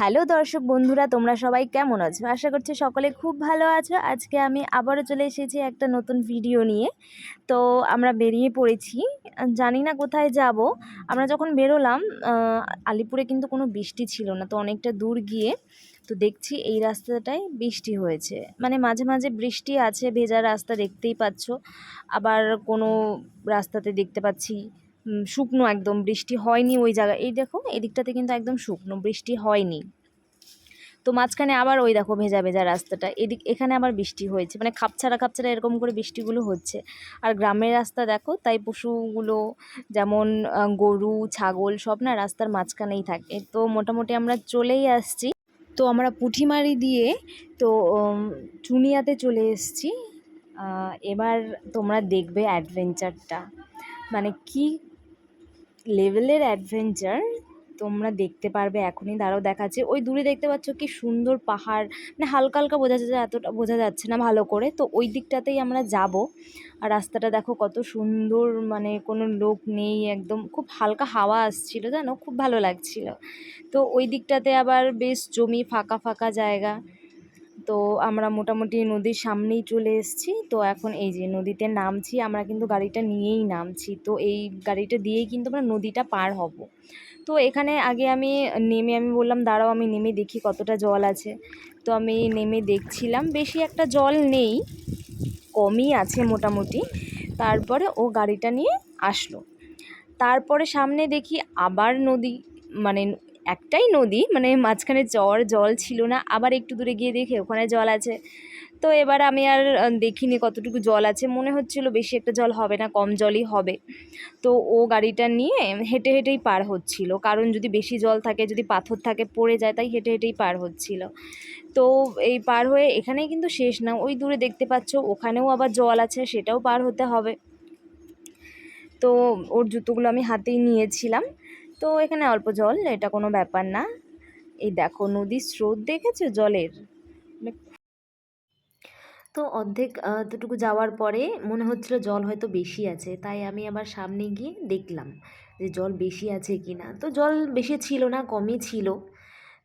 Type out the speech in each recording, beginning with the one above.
Hello দর্শক বন্ধুরা, তোমরা সবাই কেমন আছো? আশা করছি সকলে খুব ভালো আছো। আজকে আমি আবারও চলে এসেছি একটা নতুন ভিডিও নিয়ে। তো আমরা বেরিয়ে পড়েছি। জানি না কোথায় যাব। আমরা যখন বেরোলাম আলিপুরে কিন্তু কোনো বৃষ্টি ছিল না, তো অনেকটা দূর গিয়ে তো দেখছি এই রাস্তাটায় বৃষ্টি হয়েছে। মানে মাঝে মাঝে বৃষ্টি আছে, ভেজা রাস্তা দেখতেই পাচ্ছ। আবার কোনো রাস্তাতে দেখতে পাচ্ছি শুকনো একদম, বৃষ্টি হয়নি ওই জায়গায়। এই দেখো, এদিকটাতে কিন্তু একদম শুকনো, বৃষ্টি হয়নি। তো মাঝখানে আবার ওই দেখো ভেজা ভেজা রাস্তাটা। এদিক, এখানে আবার বৃষ্টি হয়েছে। মানে খাপছাড়া খাপছাড়া এরকম করে বৃষ্টিগুলো হচ্ছে। আর গ্রামের রাস্তা দেখো, তাই পশুগুলো যেমন গরু, ছাগল, সব না রাস্তার মাঝখানেই থাকে। তো মোটামুটি আমরা চলেই আসছি। তো আমরা পুঁঠিমারি দিয়ে, তো চুনিয়াতে চলে এসেছি। এবার তোমরা দেখবে অ্যাডভেঞ্চারটা মানে কি লেভেলের অ্যাডভেঞ্চার তোমরা দেখতে পারবে, এখনই দাঁড়াও দেখাচ্ছে। ওই দূরে দেখতে পাচ্ছ কি সুন্দর পাহাড় মানে হালকা হালকা বোঝা যাচ্ছে, এতটা বোঝা যাচ্ছে না ভালো করে। তো ওই দিকটাতেই আমরা যাব। আর রাস্তাটা দেখো কত সুন্দর মানে কোনো লোক নেই, একদম খুব হালকা হাওয়া আসছিল, জানো? খুব ভালো লাগছিল। তো ওই দিকটাতে আবার বেশ জমি, ফাঁকা ফাঁকা জায়গা। তো আমরা মোটামুটি নদীর সামনেই চলে এসেছি। তো এখন এই যে নদীতে নামছি, আমরা কিন্তু গাড়িটা নিয়েই নামছি। তো এই গাড়িটা দিয়েই কিন্তু আমরা নদীটা পার হব। তো এখানে আগে আমি নেমে, আমি বললাম, দাঁড়াও, আমি নেমে দেখি কতটা জল আছে। তো আমি নেমে দেখছিলাম, বেশি একটা জল নেই, কমই আছে মোটামুটি। তারপরে ও গাড়িটা নিয়ে আসলো। তারপরে সামনে দেখি আবার নদী মানে একটাই নদী মানে মাঝখানে চর জল ছিল না, আবার একটু দূরে গিয়ে দেখে ওখানে জল আছে। তো এবার আমি আর দেখিনি কতটুকু জল আছে, মনে হচ্ছিল বেশি একটা জল হবে না, কম জলই হবে। তো ও গাড়িটা নিয়ে হেঁটে হেঁটেই পার হচ্ছিল, কারণ যদি বেশি জল থাকে, যদি পাথর থাকে, পড়ে যায়, তাই হেঁটে হেঁটেই পার হচ্ছিল। তো এই পার হয়ে এখানেই কিন্তু শেষ না, ওই দূরে দেখতে পাচ্ছ, ওখানেও আবার জল আছে, সেটাও পার হতে হবে। তো ওর জুতোগুলো আমি হাতেই নিয়েছিলাম। তো এখানে অল্প জল, এটা কোনো ব্যাপার না। এই দেখো নদীর স্রোত দেখেছ জলের? মানে তো অর্ধেক এতটুকু যাওয়ার পরে মনে হচ্ছিল জল হয়তো বেশি আছে, তাই আমি আবার সামনে গিয়ে দেখলাম যে জল বেশি আছে কি না তো জল বেশি ছিল না, কমই ছিল।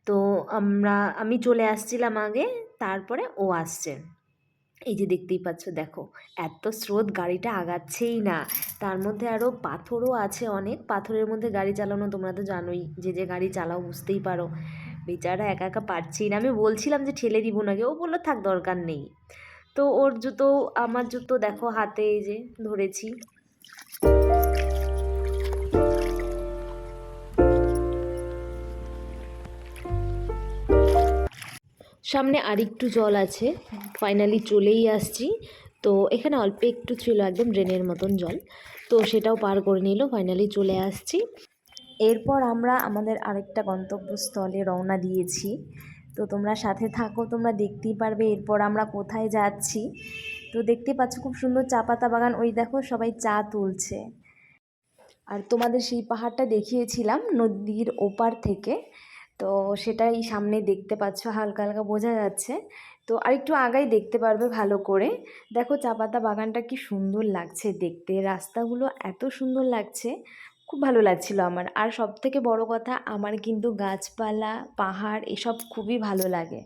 তো আমরা, আমি চলে আসছিলাম আগে, তারপরে ও আসছে। এই যে দেখতেই পাচ্ছ, দেখো, এত স্রোত গাড়িটা আগাচ্ছেই না। তার মধ্যে আরও পাথরও আছে অনেক। পাথরের মধ্যে গাড়ি চালানো তোমরা তো জানোই, যে যে গাড়ি চালাও বুঝতেই পারো। বেচারা একা একা পারছেই না। আমি বলছিলাম যে ঠেলে দিব নাকি ও বলল থাক, দরকার নেই। তো ওর জুতো, আমার জুতো দেখো হাতে এই যে ধরেছি। সামনে আরেকটু জল আছে। ফাইনালি চলেই আসছি। তো এখানে অল্প একটু ছিল একদম ড্রেনের মতন জল। তো সেটাও পার করে নিল ফাইনালি চলে আসছি। এরপর আমরা আমাদের আরেকটা গন্তব্যস্থলে রওনা দিয়েছি। তো তোমরা সাথে থাকো, তোমরা দেখতেই পারবে এরপর আমরা কোথায় যাচ্ছি। তো দেখতেই পাচ্ছ খুব সুন্দর চা পাতা বাগান, ওই দেখো সবাই চা তুলছে। আর তোমাদের সেই পাহাড়টা দেখিয়েছিলাম নদীর ওপার থেকে। তো সেটাই সামনে দেখতে পাচ্ছ, হালকা হালকা বোঝা যাচ্ছে। তো আর একটু আগাই দেখতে পারবে ভালো করে। দেখো চা পাতা বাগানটা কি সুন্দর লাগছে দেখতে। রাস্তাগুলো এত সুন্দর লাগছে, খুব ভালো লাগছিল আমার। আর সব থেকে বড় কথা, আমার কিন্তু গাছপালা, পাহাড়, এসব খুবই ভালো লাগে।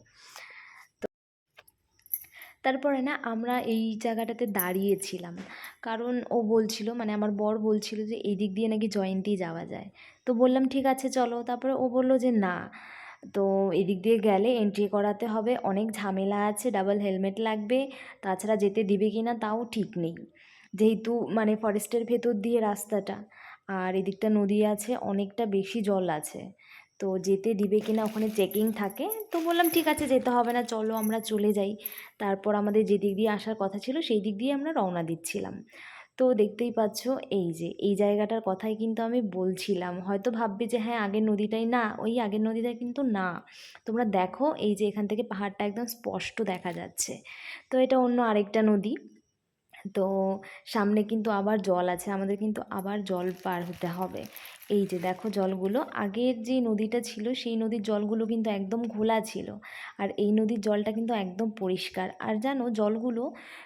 তারপরে না আমরা এই জায়গাটাতে দাঁড়িয়েছিলাম। কারণ ও বলছিল মানে আমার বর বলছিল যে এই দিক দিয়ে নাকি জয়ন্তী যাওয়া যায়। তো বললাম, ঠিক আছে, চলো। তারপরে ও বলল যে, না। তো এদিক দিয়ে গেলে এন্ট্রি করাতে হবে। অনেক ঝামেলা আছে ডাবল হেলমেট লাগবে। তাছাড়া যেতে দিবে কি না, তাও ঠিক নেই। যেহেতু মানে ফরেস্টের ভেতর দিয়ে রাস্তাটা, আর এদিকটা নদী আছে, অনেকটা বেশি জল আছে। তো যেতে দিবে কি না ওখানে চেকিং থাকে। তো বললাম, ঠিক আছে, যেতে হবে না, চলো আমরা চলে যাই। তারপর আমাদের যে দিক দিয়ে আসার কথা ছিল, সেই দিক দিয়ে আমরা রওনা দিচ্ছিলাম। তো দেখতেই পাচ্ছ, এই যে, এই জায়গাটার কথাই কিন্তু আমি বলছিলাম। হয়তো ভাববে যে হ্যাঁ আগের নদীটাই না, ওই আগের নদীটা কিন্তু না। তোমরা দেখো, এই যে এখান থেকে পাহাড়টা একদম স্পষ্ট দেখা যাচ্ছে। তো এটা অন্য আরেকটা নদী। তো সামনে কিন্তু আবার জল আছে, আমাদের কিন্তু আবার জল পার হতে হবে। এই যে দেখো জলগুলো, আগের যে নদীটা ছিল, সেই নদীর জলগুলো কিন্তু একদম ঘোলা ছিল। আর এই নদীর জলটা কিন্তু একদম পরিষ্কার। আর জানো, জলগুলো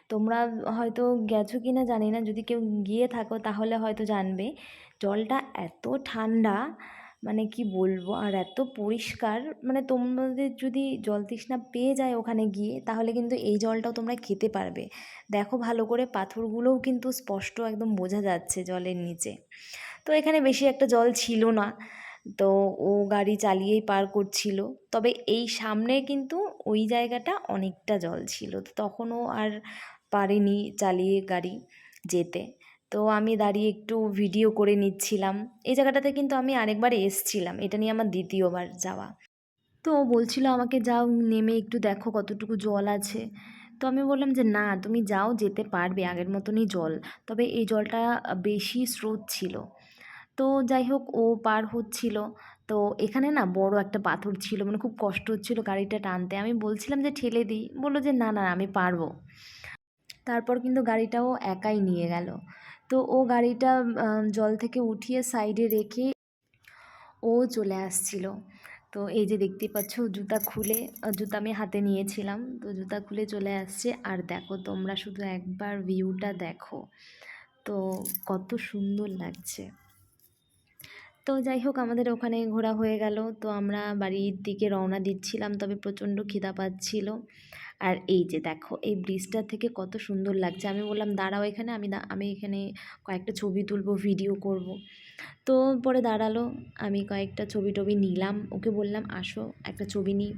তোমরা হয়তো গেছো কি না জানি না, যদি কেউ গিয়ে থাকো তাহলে হয়তো জানবে। জলটা এত ঠান্ডা মানে কি বলব, আর এত পরিষ্কার মানে তোমাদের যদি জল তৃষ্ণা পেয়ে যায় ওখানে গিয়ে, তাহলে কিন্তু এই জলটাও তোমরা খেতে পারবে। দেখো ভালো করে পাথরগুলোও কিন্তু স্পষ্ট একদম বোঝা যাচ্ছে জলের নিচে। তো এখানে বেশি একটা জল ছিল না। তো ও গাড়ি চালিয়েই পার করছিল। তবে এই সামনে কিন্তু ওই জায়গাটা অনেকটা জল ছিল। তো তখনও আর পারেনি চালিয়ে গাড়ি যেতে। তো আমি দাঁড়িয়ে একটু ভিডিও করে নিচ্ছিলাম। এই জায়গাটাতে কিন্তু আমি আরেকবার এসছিলাম। এটা নিয়ে আমার দ্বিতীয়বার যাওয়া। তো ও বলছিল, আমাকে যাও, নেমে একটু দেখো কতটুকু জল আছে। তো আমি বললাম যে, না, তুমি যাও, যেতে পারবে আগের মতনই জল। তবে এই জলটা বেশি স্রোত ছিল। তো যাই হোক, ও পার হচ্ছিল। তো এখানে না বড় একটা পাথর ছিল মানে খুব কষ্ট হচ্ছিল গাড়িটা টানতে। আমি বলছিলাম যে, ঠেলে দিই। বলল যে, না না আমি পারব। তারপর কিন্তু গাড়িটাও একাই নিয়ে গেল। তো ও গাড়িটা জল থেকে উঠিয়ে সাইডে রেখে ও চলে আসছিল। তো এই যে দেখতে পাচ্ছ, জুতা খুলে, জুতা আমি হাতে নিয়েছিলাম। তো জুতা খুলে চলে আসছে। আর দেখো, তোমরা শুধু একবার ভিউটা দেখো। তো কত সুন্দর লাগছে। তো যাই হোক আমাদের ওখানে ঘোরা হয়ে গেল। তো আমরা বাড়ির দিকে রওনা দিচ্ছিলাম তবে প্রচণ্ড খিদা পাচ্ছিল। আর এই যে দেখো এই ব্রিজটা থেকে কত সুন্দর লাগছে। আমি বললাম দাঁড়াও এখানে আমি আমি এখানে কয়েকটা ছবি তুলবো ভিডিও করব। তো পরে দাঁড়াল আমি কয়েকটা ছবি টবি নিলাম। ওকে বললাম আসো একটা ছবি নিই।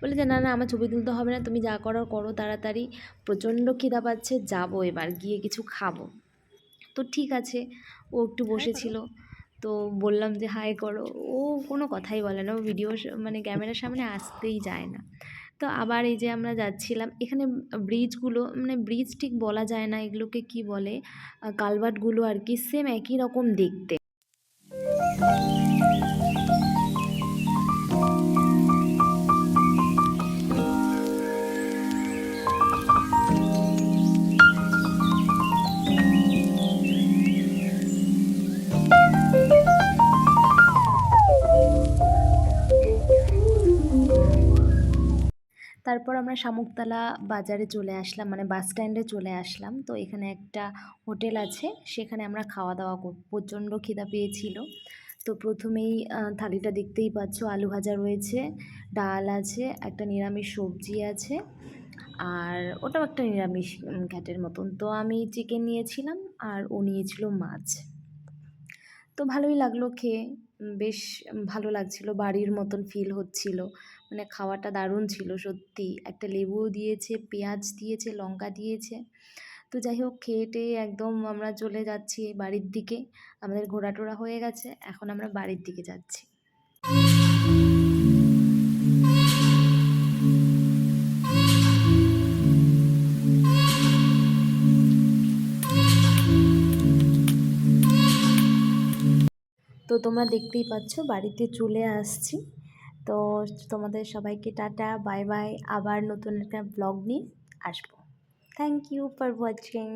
বলে যে না না আমার ছবি তুলতে হবে না তুমি যা করো করো তাড়াতাড়ি। প্রচণ্ড খিদা পাচ্ছে যাব এবার গিয়ে কিছু খাব। তো ঠিক আছে ও একটু বসেছিল। তো বললাম যে, হাই করো। ও কোনো কথাই বলে না। ও ভিডিও মানে ক্যামেরার সামনে আসতেই যায় না। তো আবার এই যে আমরা যাচ্ছিলাম, এখানে ব্রিজগুলো মানে ব্রিজ ঠিক বলা যায় না, এগুলোকে কি বলে? কালভার্টগুলো আর কি সেম একই রকম দেখতে। তারপর আমরা শামুকতলা বাজারে চলে আসলাম মানে বাস স্ট্যান্ডে চলে আসলাম। তো এখানে একটা হোটেল আছে, সেখানে আমরা খাওয়া দাওয়া প্রচণ্ড খিদা পেয়েছিল। তো প্রথমেই থালিটা দেখতেই পাচ্ছ, আলু ভাজা রয়েছে, ডাল আছে, একটা নিরামিষ সবজি আছে, আর ওটাও একটা নিরামিষ ঘ্যাটের মতন। তো আমি চিকেন নিয়েছিলাম, আর ও নিয়েছিল মাছ। তো ভালোই লাগল খেয়ে বেশ ভালো লাগছিল, বাড়ির মতন ফিল হচ্ছিল। মানে খাওয়াটা দারুণ ছিল সত্যি। একটা লেবুও দিয়েছে, পেঁয়াজ দিয়েছে, লঙ্কা দিয়েছে। তো যাই হোক, খেয়ে টেয়ে একদম আমরা চলে যাচ্ছি বাড়ির দিকে। আমাদের ঘোরাটোরা হয়ে গেছে, এখন আমরা বাড়ির দিকে যাচ্ছি। তো তোমরা দেখতেই পাচ্ছ, বাড়িতে চলে আসছি। তো তোমাদের সবাইকে টাটা, বাই বাই। আবার নতুন একটা ব্লগ নিয়ে আসব। Thank you for watching